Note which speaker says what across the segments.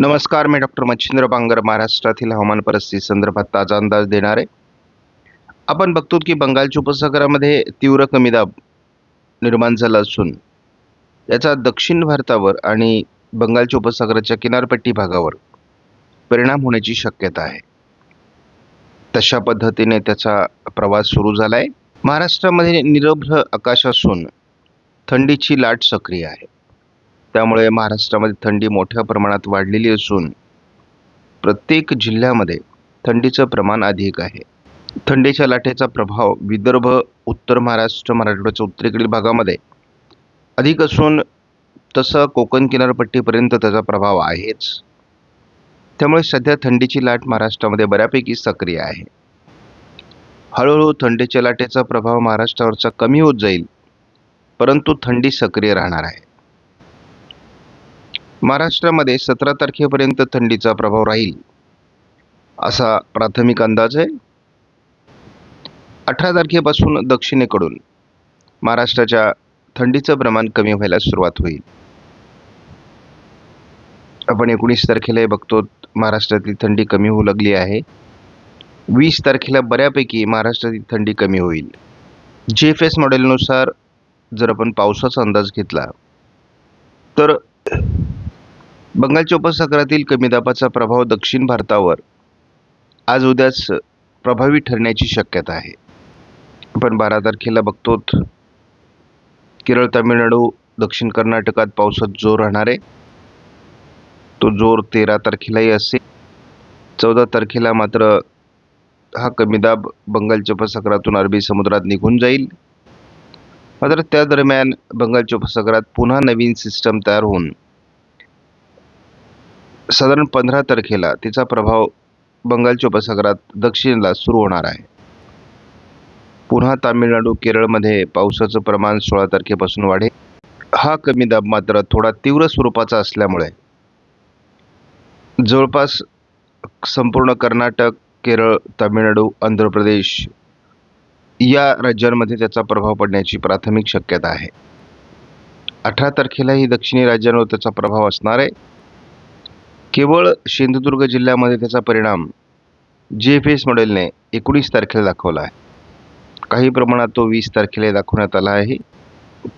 Speaker 1: नमस्कार मी डॉक्टर मच्छिंद्र बांगर महाराष्ट्रातील हवामान परिस्थिती संदर्भात ताजा अंदाज देणार आहे. आपण बघतो की बंगालच्या उपसागरामध्ये तीव्र कमी दाब निर्माण झाला असून याचा दक्षिण भारतावर आणि बंगालच्या उपसागराच्या किनारपट्टी भागावर परिणाम होण्याची शक्यता आहे. तशा पद्धतीने त्याचा प्रवास सुरू झाला आहे महाराष्ट्रामध्ये निरभ्र आकाश असून थंडीची लाट सक्रिय आहे. त्यामुळे महाराष्ट्रामध्ये थंडी मोठ्या प्रमाणात वाढलेली असून प्रत्येक जिल्ह्यामध्ये थंडीचं प्रमाण अधिक आहे. थंडीच्या लाटेचा प्रभाव विदर्भ उत्तर महाराष्ट्र मराठवाड्याच्या उत्तरेकडील भागामध्ये अधिक असून तसं कोकण किनारपट्टीपर्यंत त्याचा प्रभाव आहेच. त्यामुळे सध्या थंडीची लाट महाराष्ट्रामध्ये बऱ्यापैकी सक्रिय आहे. हळूहळू थंडीच्या लाटेचा प्रभाव महाराष्ट्रावरचा कमी होत जाईल परंतु थंडी सक्रिय राहणार आहे. महाराष्ट्रामध्ये सतरा तारखेपर्यंत थंडीचा प्रभाव राहील असा प्राथमिक अंदाज आहे. अठरा तारखेपासून दक्षिणेकडून महाराष्ट्राच्या थंडीचं प्रमाण कमी व्हायला सुरुवात होईल. आपण एकोणीस तारखेला बघतो महाराष्ट्रातील थंडी कमी होऊ लागली आहे. वीस तारखेला बऱ्यापैकी महाराष्ट्रातील थंडी कमी होईल. जे एफ एस मॉडेलनुसार जर आपण पावसाचा अंदाज घेतला तर बंगालच्या उपसागरातील कमी दाबाचा प्रभाव दक्षिण भारतावर आज उद्याच प्रभावी ठरण्याची शक्यता आहे. आपण बारा तारखेला बघतो केरळ तामिळनाडू दक्षिण कर्नाटकात पावसात जोर राहणार आहे. तो जोर तेरा तारखेलाही असेल. चौदा तारखेला मात्र हा कमी दाब बंगालच्या उपसागरातून अरबी समुद्रात निघून जाईल. मात्र त्या दरम्यान बंगालच्या उपसागरात पुन्हा नवीन सिस्टम तयार होऊन साधारण पंधरा तारखेला तिचा प्रभाव बंगालच्या उपसागरात दक्षिणेला सुरू होणार आहे. पुन्हा तामिळनाडू केरळमध्ये पावसाचं प्रमाण सोळा तारखेपासून वाढेल हा कमी दाब मात्र थोडा तीव्र स्वरूपाचा असल्यामुळे. जवळपास संपूर्ण कर्नाटक केरळ तामिळनाडू आंध्र प्रदेश या राज्यांमध्ये त्याचा प्रभाव पडण्याची प्राथमिक शक्यता आहे. अठरा तारखेलाही दक्षिणी राज्यांवर त्याचा प्रभाव असणार आहे. केवळ सिंधुदुर्ग जिल्ह्यामध्ये त्याचा परिणाम जी एफ एस मॉडेलने एकोणीस तारखेला दाखवला आहे. काही प्रमाणात तो वीस तारखेला दाखवण्यात आला आहे.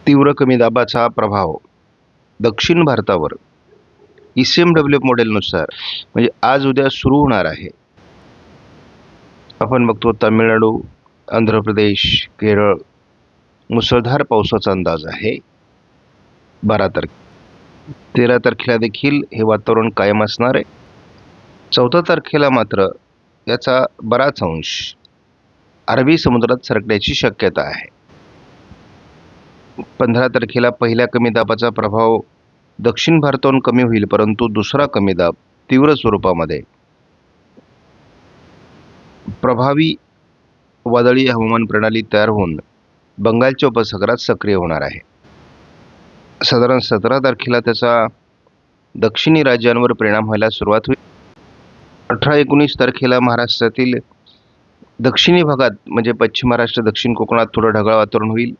Speaker 1: तीव्र कमी दाबाचा प्रभाव दक्षिण भारतावर ई सी एम डब्ल्यू मॉडेलनुसार म्हणजे आज उद्या सुरू होणार आहे. आपण बघतो तामिळनाडू आंध्र प्रदेश केरळ मुसळधार पावसाचा अंदाज आहे. बारा तारखे. तेरा तारखेला देखील हे वातावरण कायम असणार आहे. चौदा तारखेला मात्र याचा बराच अंश अरबी समुद्रात सरकण्याची शक्यता आहे. पंधरा तारखेला पहिल्या कमी दाबाचा प्रभाव दक्षिण भारताहून कमी होईल परंतु दुसरा कमी दाब तीव्र स्वरूपामध्ये. प्रभावी वादळी हवामान प्रणाली तयार होऊन बंगालच्या उपसागरात सक्रिय होणार आहे. साधारण सतरा तारखेला त्याचा दक्षिणी राज्यांवर परिणाम व्हायला सुरुवात होईल. अठरा एकोणीस तारखेला महाराष्ट्रातील दक्षिणी भागात म्हणजे पश्चिम महाराष्ट्र दक्षिण कोकणात थोडं ढगाळ वातावरण होईल.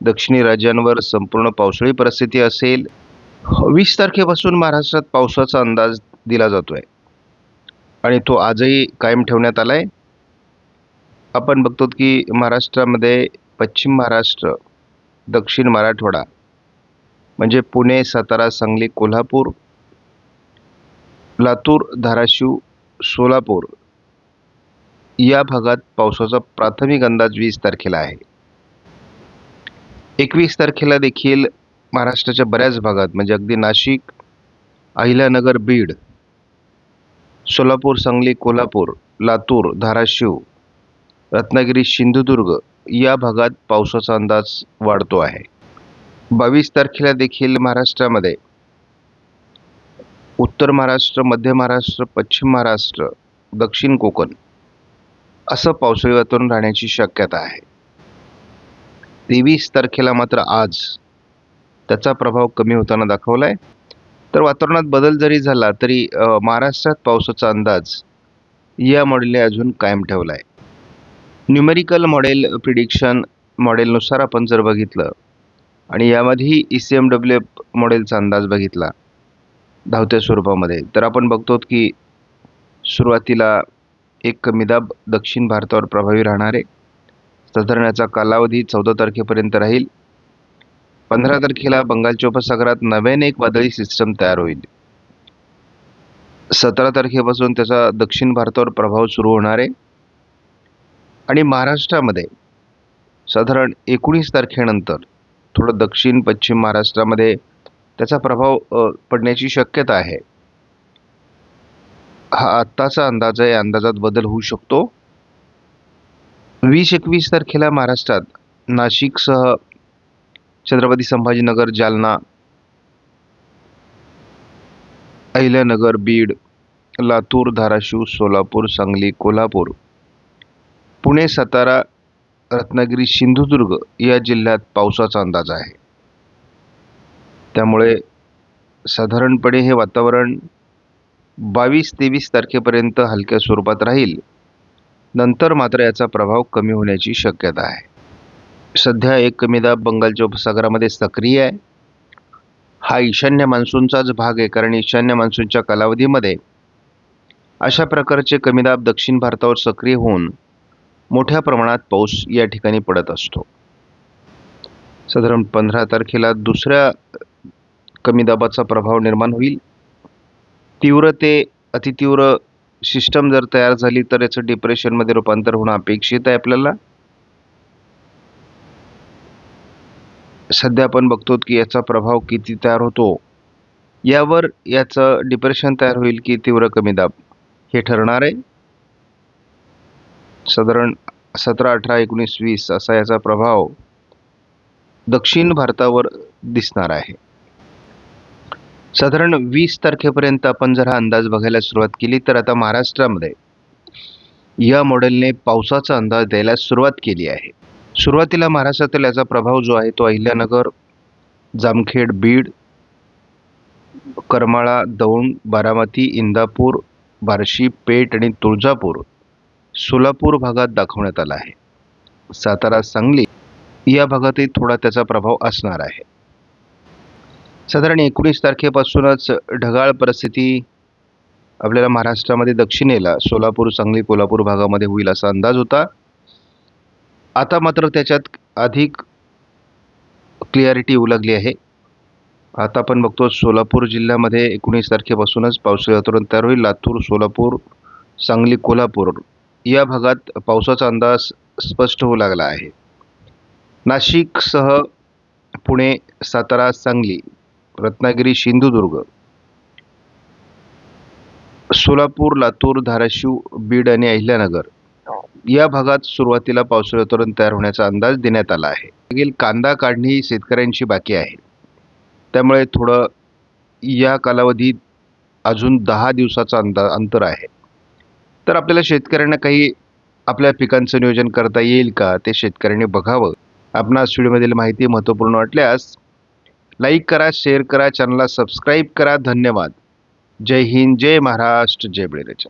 Speaker 1: दक्षिणी राज्यांवर संपूर्ण पावसाळी परिस्थिती असेल. वीस तारखेपासून महाराष्ट्रात पावसाचा अंदाज दिला जातो आहे आणि तो आजही कायम ठेवण्यात आला आहे आपण बघतो की महाराष्ट्रामध्ये पश्चिम महाराष्ट्र दक्षिण मराठवाडा म्हणजे पुणे सातारा सांगली कोल्हापूर लातूर धाराशिव सोलापूर. या भागात पावसाचा प्राथमिक अंदाज वीस तारखेला आहे. एकवीस तारखेला देखील महाराष्ट्राच्या बऱ्याच भागात म्हणजे अगदी नाशिक अहिल्यानगर बीड सोलापूर सांगली कोल्हापूर लातूर धाराशिव रत्नागिरी सिंधुदुर्ग या भागात पावसाचा अंदाज वाढतो आहे. बावीस तारखेला देखील महाराष्ट्रामध्ये. उत्तर महाराष्ट्र मध्य महाराष्ट्र पश्चिम महाराष्ट्र दक्षिण कोकण असं पावसाळी वातावरण राहण्याची शक्यता आहे. तेवीस तारखेला मात्र आज त्याचा प्रभाव कमी होताना दाखवला आहे तर वातावरणात बदल जरी झाला तरी महाराष्ट्रात पावसाचा अंदाज या मॉडेलने अजून कायम ठेवला आहे न्यूमेरिकल मॉडेल प्रिडिक्शन मॉडेलनुसार आपण जर बघितलं आणि यामध्येही E C M W F मॉडेलचा अंदाज बघितला. धावत्या स्वरूपामध्ये. तर आपण बघतो की सुरुवातीला एक कमी दाब दक्षिण भारतावर प्रभावी राहणारे आहे साधारण याचा कालावधी चौदा तारखेपर्यंत राहील. पंधरा तारखेला बंगालच्या उपसागरात नव्याने एक वादळी सिस्टम तयार होईल. सतरा तारखेपासून त्याचा दक्षिण भारतावर प्रभाव सुरू होणार आहे. आणि महाराष्ट्रामध्ये साधारण एकोणीस तारखेनंतर थोडं दक्षिण पश्चिम महाराष्ट्रामध्ये त्याचा प्रभाव पडण्याची शक्यता आहे. हा आत्ताचा अंदाज आहे अंदाजात बदल होऊ शकतो. वीस एकवीस तारखेला महाराष्ट्रात नाशिकसह छत्रपती संभाजीनगर जालना अहिल्यानगर बीड लातूर धाराशिव सोलापूर सांगली कोल्हापूर पुणे सातारा रत्नागिरी सिंधुदुर्ग या जिल्ह्यात पावसाचा अंदाज आहे. त्यामुळे साधारणपणे हे वातावरण बावीस तेवीस तारखेपर्यंत हलक्या स्वरूपात राहील. नंतर मात्र याचा प्रभाव कमी होण्याची शक्यता आहे. सध्या एक कमी दाब बंगालच्या उपसागरामध्ये सक्रिय आहे. हा ईशान्य मान्सूनचाच भाग आहे कारण ईशान्य मान्सूनच्या कालावधीमध्ये अशा प्रकारचे कमी दाब दक्षिण भारतावर सक्रिय होऊन मोठ्या प्रमाणात पाऊस या ठिकाणी पडत असतो. साधारण पंधरा तारखेला दुसऱ्या कमी दाबाचा प्रभाव निर्माण होईल. तीव्र ते अतितीव्र सिस्टम जर तयार झाली तर याचं डिप्रेशनमध्ये रूपांतर होणं अपेक्षित आहे आपल्याला. सध्या आपण बघतो की याचा प्रभाव किती तयार होतो. यावर याचं डिप्रेशन तयार होईल की तीव्र कमी दाब हे ठरणार आहे. साधारण सतरा अठरा एकोणीस वीस असा याचा प्रभाव दक्षिण भारतावर दिसणार आहे. साधारण वीस तारखेपर्यंत आपण जर हा अंदाज बघायला सुरुवात केली तर आता महाराष्ट्रामध्ये या मॉडेलने पावसाचा अंदाज द्यायला सुरुवात केली आहे. सुरुवातीला महाराष्ट्रातील याचा प्रभाव जो आहे तो अहिल्यानगर जामखेड बीड करमाळा दौंड बारामती इंदापूर बार्शी पेठ आणि तुळजापूर सोलापूर भागात दाखवण्यात आला आहे. सातारा सांगली या भागातही थोडा त्याचा प्रभाव असणार आहे. साधारण एकोणीस तारखेपासूनच ढगाळ परिस्थिती आपल्याला महाराष्ट्रामध्ये दक्षिणेला सोलापूर सांगली कोल्हापूर भागामध्ये होईल असा अंदाज होता. आता मात्र त्याच्यात अधिक क्लिअरिटी येऊ लागली आहे. आता आपण बघतो सोलापूर जिल्ह्यामध्ये एकोणीस तारखेपासूनच पावसाळी वातावरण तयार होईल. लातूर सोलापूर सांगली कोल्हापूर या भागात पावसाचा अंदाज स्पष्ट होऊ लागला आहे. नाशिकसह पुणे सातारा सांगली रत्नागिरी सिंधुदुर्ग सोलापूर लातूर धाराशिव बीड आणि अहिल्यानगर या भागात सुरुवातीला पावसाळी वातावरण तयार होण्याचा अंदाज देण्यात आला आहे. मागील कांदा काढणी शेतकऱ्यांची बाकी आहे. त्यामुळे थोडं या कालावधीत अजून दहा दिवसाचा अंदा अंतर आहे. तर आपल्याला शेतकऱ्यांना काही आपल्या पिकांचं नियोजन करता येईल का ते शेतकऱ्यांनी बघावं. आपणास व्हिडिओमधील माहिती महत्त्वपूर्ण वाटल्यास लाईक करा शेअर करा चॅनलला सबस्क्राईब करा. धन्यवाद. जय हिंद जय महाराष्ट्र जय बळीराजा.